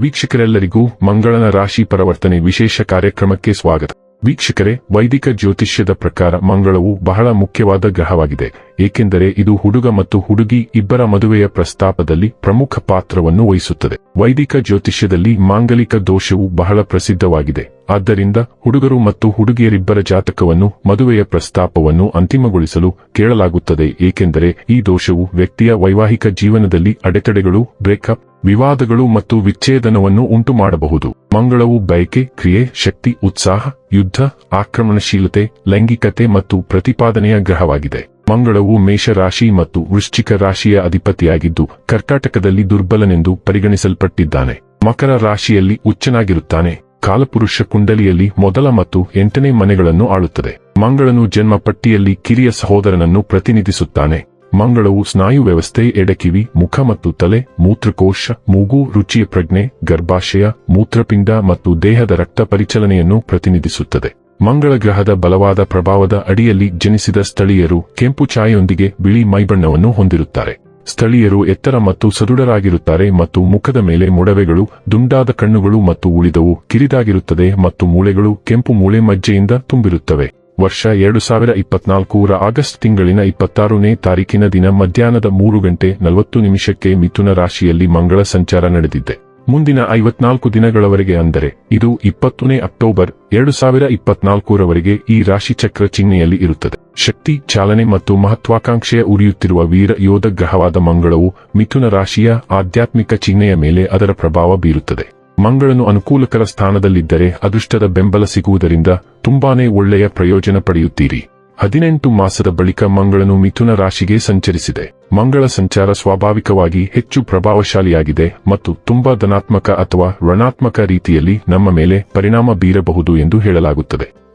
ವೀಕ್ಷಕರೆಲ್ಲರಿಗೂ ಮಂಗಳನ ರಾಶಿ ಪರವರ್ತನೆ ವಿಶೇಷ ಕಾರ್ಯಕ್ರಮಕ್ಕೆ ಸ್ವಾಗತ. ವೀಕ್ಷಕರೇ, ವೈದಿಕ ಜ್ಯೋತಿಷ್ಯದ ಪ್ರಕಾರ ಮಂಗಳವು ಬಹಳ ಮುಖ್ಯವಾದ ಗ್ರಹವಾಗಿದೆ. ಏಕೆಂದರೆ ಇದು ಹುಡುಗ ಮತ್ತು ಹುಡುಗಿ ಇಬ್ಬರ ಮದುವೆಯ ಪ್ರಸ್ತಾಪದಲ್ಲಿ ಪ್ರಮುಖ ಪಾತ್ರವನ್ನು ವಹಿಸುತ್ತದೆ. ವೈದಿಕ ಜ್ಯೋತಿಷ್ಯದಲ್ಲಿ ಮಾಂಗಲಿಕ ದೋಷವು ಬಹಳ ಪ್ರಸಿದ್ಧವಾಗಿದೆ. ಆದ್ದರಿಂದ ಹುಡುಗರು ಮತ್ತು ಹುಡುಗಿಯರಿಬ್ಬರ ಜಾತಕವನ್ನು, ಮದುವೆಯ ಪ್ರಸ್ತಾಪವನ್ನು ಅಂತಿಮಗೊಳಿಸಲು ಕೇಳಲಾಗುತ್ತದೆ, ಏಕೆಂದರೆ ಈ ದೋಷವು ವ್ಯಕ್ತಿಯ ವೈವಾಹಿಕ ಜೀವನದಲ್ಲಿ ಅಡೆತಡೆಗಳು, ಬ್ರೇಕಪ್, ವಿವಾದಗಳು ಮತ್ತು ವಿಚ್ಛೇದನವನ್ನು ಉಂಟು ಮಾಡಬಹುದು ಮಂಗಳವು ಬಯಕೆ, ಕ್ರಿಯೆ, ಶಕ್ತಿ, ಉತ್ಸಾಹ, ಯುದ್ಧ, ಆಕ್ರಮಣಶೀಲತೆ, ಲೈಂಗಿಕತೆ ಮತ್ತು ಪ್ರತಿಪಾದನೆಯ ಗ್ರಹವಾಗಿದೆ. ಮಂಗಳವು ಮೇಷರಾಶಿ ಮತ್ತು ವೃಶ್ಚಿಕ ರಾಶಿಯ ಅಧಿಪತಿಯಾಗಿದ್ದು, ಕರ್ಕಾಟಕದಲ್ಲಿ ದುರ್ಬಲನೆಂದು ಪರಿಗಣಿಸಲ್ಪಟ್ಟಿದ್ದಾನೆ. ಮಕರ ರಾಶಿಯಲ್ಲಿ ಉಚ್ಚನಾಗಿರುತ್ತಾನೆ ಕಾಲಪುರುಷ ಕುಂಡಲಿಯಲ್ಲಿ ಮೊದಲ ಮತ್ತು ಎಂಟನೇ ಮನೆಗಳನ್ನು ಆಳುತ್ತದೆ. ಮಂಗಳನು ಜನ್ಮ ಪಟ್ಟಿಯಲ್ಲಿ ಕಿರಿಯ ಸಹೋದರನನ್ನು ಪ್ರತಿನಿಧಿಸುತ್ತಾನೆ. ಮಂಗಳವು ಸ್ನಾಯು ವ್ಯವಸ್ಥೆ, ಎಡಕಿವಿ, ಮುಖ ಮತ್ತು ತಲೆ, ಮೂತ್ರಕೋಶ, ಮೂಗು, ರುಚಿಯ ಪ್ರಜ್ಞೆ, ಗರ್ಭಾಶಯ, ಮೂತ್ರಪಿಂಡ ಮತ್ತು ದೇಹದ ರಕ್ತ ಪರಿಚಲನೆಯನ್ನು ಪ್ರತಿನಿಧಿಸುತ್ತದೆ. ಮಂಗಳ ಗ್ರಹದ ಬಲವಾದ ಪ್ರಭಾವದ ಅಡಿಯಲ್ಲಿ ಜನಿಸಿದ ಸ್ಥಳೀಯರು ಕೆಂಪು ಛಾಯೆಯೊಂದಿಗೆ ಬಿಳಿ ಮೈಬಣ್ಣವನ್ನು ಹೊಂದಿರುತ್ತಾರೆ. ಸ್ಥಳೀಯರು ಎತ್ತರ ಮತ್ತು ಸದೃಢರಾಗಿರುತ್ತಾರೆ ಮತ್ತು ಮುಖದ ಮೇಲೆ ಮೊಡವೆಗಳು, ದುಂಡಾದ ಕಣ್ಣುಗಳು ಮತ್ತು ಉಳಿದವು ಕಿರಿದಾಗಿರುತ್ತದೆ ಮತ್ತು ಮೂಳೆಗಳು ಕೆಂಪು ಮೂಳೆ ಮಜ್ಜೆಯಿಂದ ತುಂಬಿರುತ್ತವೆ. ವರ್ಷ ಎರಡು ಸಾವಿರ ಇಪ್ಪತ್ನಾಲ್ಕೂರ ಆಗಸ್ಟ್ ತಿಂಗಳಿನ ಇಪ್ಪತ್ತಾರನೇ ತಾರೀಕಿನ ದಿನ ಮಧ್ಯಾಹ್ನದ ಮೂರು ಗಂಟೆ ನಲವತ್ತು ನಿಮಿಷಕ್ಕೆ ಮಿಥುನ ರಾಶಿಯಲ್ಲಿ ಮಂಗಳ ಸಂಚಾರ ನಡೆದಿದೆ. ಮುಂದಿನ ಐವತ್ನಾಲ್ಕು ದಿನಗಳವರೆಗೆ ಅಂದರೆ ಇದು ಇಪ್ಪತ್ತನೇ ಅಕ್ಟೋಬರ್ ಎರಡು ಸಾವಿರ ಇಪ್ಪತ್ನಾಲ್ಕರವರೆಗೆ ಈ ರಾಶಿ ಚಕ್ರ ಚಿಹ್ನೆಯಲ್ಲಿ ಇರುತ್ತದೆ. ಶಕ್ತಿ, ಚಾಲನೆ ಮತ್ತು ಮಹತ್ವಾಕಾಂಕ್ಷೆಯ ಉರಿಯುತ್ತಿರುವ ವೀರ ಯೋಧ ಗ್ರಹವಾದ ಮಂಗಳವು ಮಿಥುನ ರಾಶಿಯ ಆಧ್ಯಾತ್ಮಿಕ ಚಿಹ್ನೆಯ ಮೇಲೆ ಅದರ ಪ್ರಭಾವ ಬೀರುತ್ತದೆ. ಮಂಗಳನು ಅನುಕೂಲಕರ ಸ್ಥಾನದಲ್ಲಿದ್ದರೆ ಅದೃಷ್ಟದ ಬೆಂಬಲ ಸಿಗುವುದರಿಂದ ತುಂಬಾನೇ ಒಳ್ಳೆಯ ಪ್ರಯೋಜನ ಪಡೆಯುತ್ತೀರಿ. ಹದಿನೆಂಟು ಮಾಸದ ಬಳಿಕ ಮಂಗಳನು ಮಿಥುನ ರಾಶಿಗೆ ಸಂಚರಿಸಿದೆ. ಮಂಗಳ ಸಂಚಾರ ಸ್ವಾಭಾವಿಕವಾಗಿ ಹೆಚ್ಚು ಪ್ರಭಾವಶಾಲಿಯಾಗಿದೆ ಮತ್ತು ತುಂಬಾ ಧನಾತ್ಮಕ ಅಥವಾ ಋಣಾತ್ಮಕ ರೀತಿಯಲ್ಲಿ ನಮ್ಮ ಮೇಲೆ ಪರಿಣಾಮ ಬೀರಬಹುದು ಎಂದು ಹೇಳಲಾಗುತ್ತದೆ.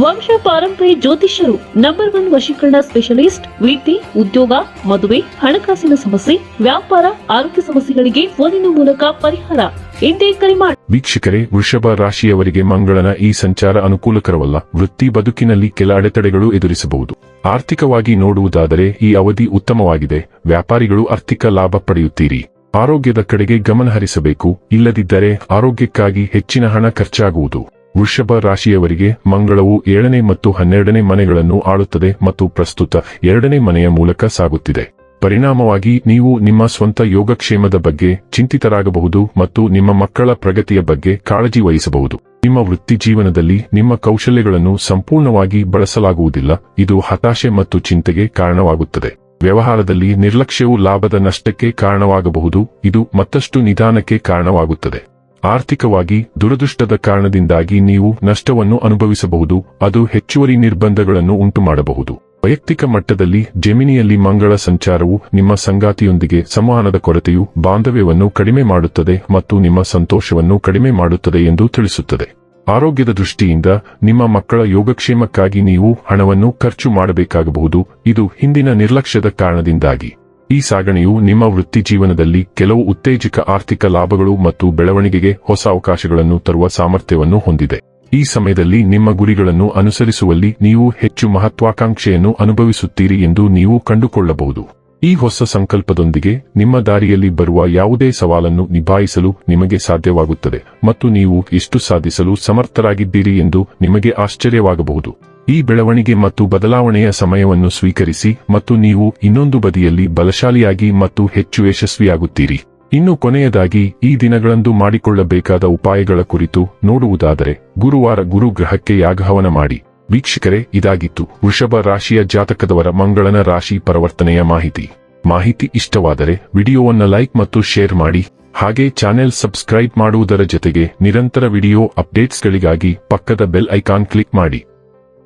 ವಂಶ ಪಾರಂಪರಿ ಜ್ಯೋತಿಷ್ಯರು ನಂಬರ್ ಒನ್ ವಶೀಕರಣ ಸ್ಪೆಷಲಿಸ್ಟ್ ವೃತ್ತಿ ಉದ್ಯೋಗ, ಮದುವೆ, ಹಣಕಾಸಿನ ಸಮಸ್ಯೆ, ವ್ಯಾಪಾರ, ಆರೋಗ್ಯ ಸಮಸ್ಯೆಗಳಿಗೆ ಫೋನಿನ ಮೂಲಕ ಪರಿಹಾರ. ಎಂದೇ ಕರೆ ಮಾಡಿ ವೀಕ್ಷಕರೇ, ವೃಷಭ ರಾಶಿಯವರಿಗೆ ಮಂಗಳನ ಈ ಸಂಚಾರ ಅನುಕೂಲಕರವಲ್ಲ. ವೃತ್ತಿ ಬದುಕಿನಲ್ಲಿ ಕೆಲ ಅಡೆತಡೆಗಳು ಎದುರಿಸಬಹುದು. ಆರ್ಥಿಕವಾಗಿ ನೋಡುವುದಾದರೆ ಈ ಅವಧಿ ಉತ್ತಮವಾಗಿದೆ. ವ್ಯಾಪಾರಿಗಳು ಆರ್ಥಿಕ ಲಾಭ ಪಡೆಯುತ್ತೀರಿ. ಆರೋಗ್ಯದ ಕಡೆಗೆ ಗಮನ ಹರಿಸಬೇಕು. ಇಲ್ಲದಿದ್ದರೆ ಆರೋಗ್ಯಕ್ಕಾಗಿ ಹೆಚ್ಚಿನ ಹಣ ಖರ್ಚಾಗುವುದು. ವೃಷಭ ರಾಶಿಯವರಿಗೆ ಮಂಗಳವು ಏಳನೇ ಮತ್ತು ಹನ್ನೆರಡನೇ ಮನೆಗಳನ್ನು ಆಳುತ್ತದೆ ಮತ್ತು ಪ್ರಸ್ತುತ ಎರಡನೇ ಮನೆಯ ಮೂಲಕ ಸಾಗುತ್ತಿದೆ. ಪರಿಣಾಮವಾಗಿ ನೀವು ನಿಮ್ಮ ಸ್ವಂತ ಯೋಗಕ್ಷೇಮದ ಬಗ್ಗೆ ಚಿಂತಿತರಾಗಬಹುದು ಮತ್ತು ನಿಮ್ಮ ಮಕ್ಕಳ ಪ್ರಗತಿಯ ಬಗ್ಗೆ ಕಾಳಜಿ ವಹಿಸಬಹುದು. ನಿಮ್ಮ ವೃತ್ತಿ ಜೀವನದಲ್ಲಿ ನಿಮ್ಮ ಕೌಶಲ್ಯಗಳನ್ನು ಸಂಪೂರ್ಣವಾಗಿ ಬಳಸಲಾಗುವುದಿಲ್ಲ, ಇದು ಹತಾಶೆ ಮತ್ತು ಚಿಂತೆಗೆ ಕಾರಣವಾಗುತ್ತದೆ. ವ್ಯವಹಾರದಲ್ಲಿ ನಿರ್ಲಕ್ಷ್ಯವು ಲಾಭದ ನಷ್ಟಕ್ಕೆ ಕಾರಣವಾಗಬಹುದು, ಇದು ಮತ್ತಷ್ಟು ನಿಧಾನಕ್ಕೆ ಕಾರಣವಾಗುತ್ತದೆ. ಆರ್ಥಿಕವಾಗಿ ದುರದೃಷ್ಟದ ಕಾರಣದಿಂದಾಗಿ ನೀವು ನಷ್ಟವನ್ನು ಅನುಭವಿಸಬಹುದು, ಅದು ಹೆಚ್ಚುವರಿ ನಿರ್ಬಂಧಗಳನ್ನು ಉಂಟುಮಾಡಬಹುದು. ವೈಯಕ್ತಿಕ ಮಟ್ಟದಲ್ಲಿ ಜೆಮಿನಿಯಲ್ಲಿ ಮಂಗಳ ಸಂಚಾರವು ನಿಮ್ಮ ಸಂಗಾತಿಯೊಂದಿಗೆ ಸಂವಹನದ ಕೊರತೆಯು ಬಾಂಧವ್ಯವನ್ನು ಕಡಿಮೆ ಮಾಡುತ್ತದೆ ಮತ್ತು ನಿಮ್ಮ ಸಂತೋಷವನ್ನು ಕಡಿಮೆ ಮಾಡುತ್ತದೆ ಎಂದು ತಿಳಿಸುತ್ತದೆ. ಆರೋಗ್ಯದ ದೃಷ್ಟಿಯಿಂದ ನಿಮ್ಮ ಮಕ್ಕಳ ಯೋಗಕ್ಷೇಮಕ್ಕಾಗಿ ನೀವು ಹಣವನ್ನು ಖರ್ಚು ಮಾಡಬೇಕಾಗಬಹುದು, ಇದು ಹಿಂದಿನ ನಿರ್ಲಕ್ಷ್ಯದ ಕಾರಣದಿಂದಾಗಿ. ಈ ಸಾಗಣೆಯು ನಿಮ್ಮ ವೃತ್ತಿ ಜೀವನದಲ್ಲಿ ಕೆಲವು ಉತ್ತೇಜಕ ಆರ್ಥಿಕ ಲಾಭಗಳು ಮತ್ತು ಬೆಳವಣಿಗೆಗೆ ಹೊಸ ಅವಕಾಶಗಳನ್ನು ತರುವ ಸಾಮರ್ಥ್ಯವನ್ನು ಹೊಂದಿದೆ. ಈ ಸಮಯದಲ್ಲಿ ನಿಮ್ಮ ಗುರಿಗಳನ್ನು ಅನುಸರಿಸುವಲ್ಲಿ ನೀವು ಹೆಚ್ಚು ಮಹತ್ವಾಕಾಂಕ್ಷೆಯನ್ನು ಅನುಭವಿಸುತ್ತೀರಿ ಎಂದು ನೀವು ಕಂಡುಕೊಳ್ಳಬಹುದು. ಈ ಹೊಸ ಸಂಕಲ್ಪದೊಂದಿಗೆ ನಿಮ್ಮ ದಾರಿಯಲ್ಲಿ ಬರುವ ಯಾವುದೇ ಸವಾಲನ್ನು ನಿಭಾಯಿಸಲು ನಿಮಗೆ ಸಾಧ್ಯವಾಗುತ್ತದೆ ಮತ್ತು ನೀವು ಇಷ್ಟು ಸಾಧಿಸಲು ಸಮರ್ಥರಾಗಿದ್ದೀರಿ ಎಂದು ನಿಮಗೆ ಆಶ್ಚರ್ಯವಾಗಬಹುದು. ಈ ಬೆಳವಣಿಗೆ ಮತ್ತು ಬದಲಾವಣೆಯ ಸಮಯವನ್ನು ಸ್ವೀಕರಿಸಿ ಮತ್ತು ನೀವು ಇನ್ನೊಂದು ಬದಿಯಲ್ಲಿ ಬಲಶಾಲಿಯಾಗಿ ಮತ್ತು ಹೆಚ್ಚು ಯಶಸ್ವಿಯಾಗುತ್ತೀರಿ. ಇನ್ನು ಕೊನೆಯದಾಗಿ, ಈ ದಿನಗಳಂದು ಮಾಡಿಕೊಳ್ಳಬೇಕಾದ ಉಪಾಯಗಳ ಕುರಿತು ನೋಡುವುದಾದರೆ, ಗುರುವಾರ ಗುರು ಗ್ರಹಕ್ಕೆ ಯಾಗಹವನ ಮಾಡಿ. ವೀಕ್ಷಕರೇ, ಇದಾಗಿತ್ತು. ವೃಷಭ ರಾಶಿಯ ಜಾತಕದವರ ಮಂಗಳನ ರಾಶಿ ಪರಿವರ್ತನೆಯ ಮಾಹಿತಿ. ಮಾಹಿತಿ ಇಷ್ಟವಾದರೆ, ವಿಡಿಯೋವನ್ನು ಲೈಕ್ ಮತ್ತು ಶೇರ್ ಮಾಡಿ. ಹಾಗೆ ಚಾನೆಲ್ ಸಬ್ಸ್ಕ್ರೈಬ್ ಮಾಡುವುದರ ಜೊತೆಗೆ ನಿರಂತರ ವಿಡಿಯೋ ಅಪ್ಡೇಟ್ಸ್ಗಳಿಗಾಗಿ ಪಕ್ಕದ ಬೆಲ್ ಐಕಾನ್ ಕ್ಲಿಕ್ ಮಾಡಿ.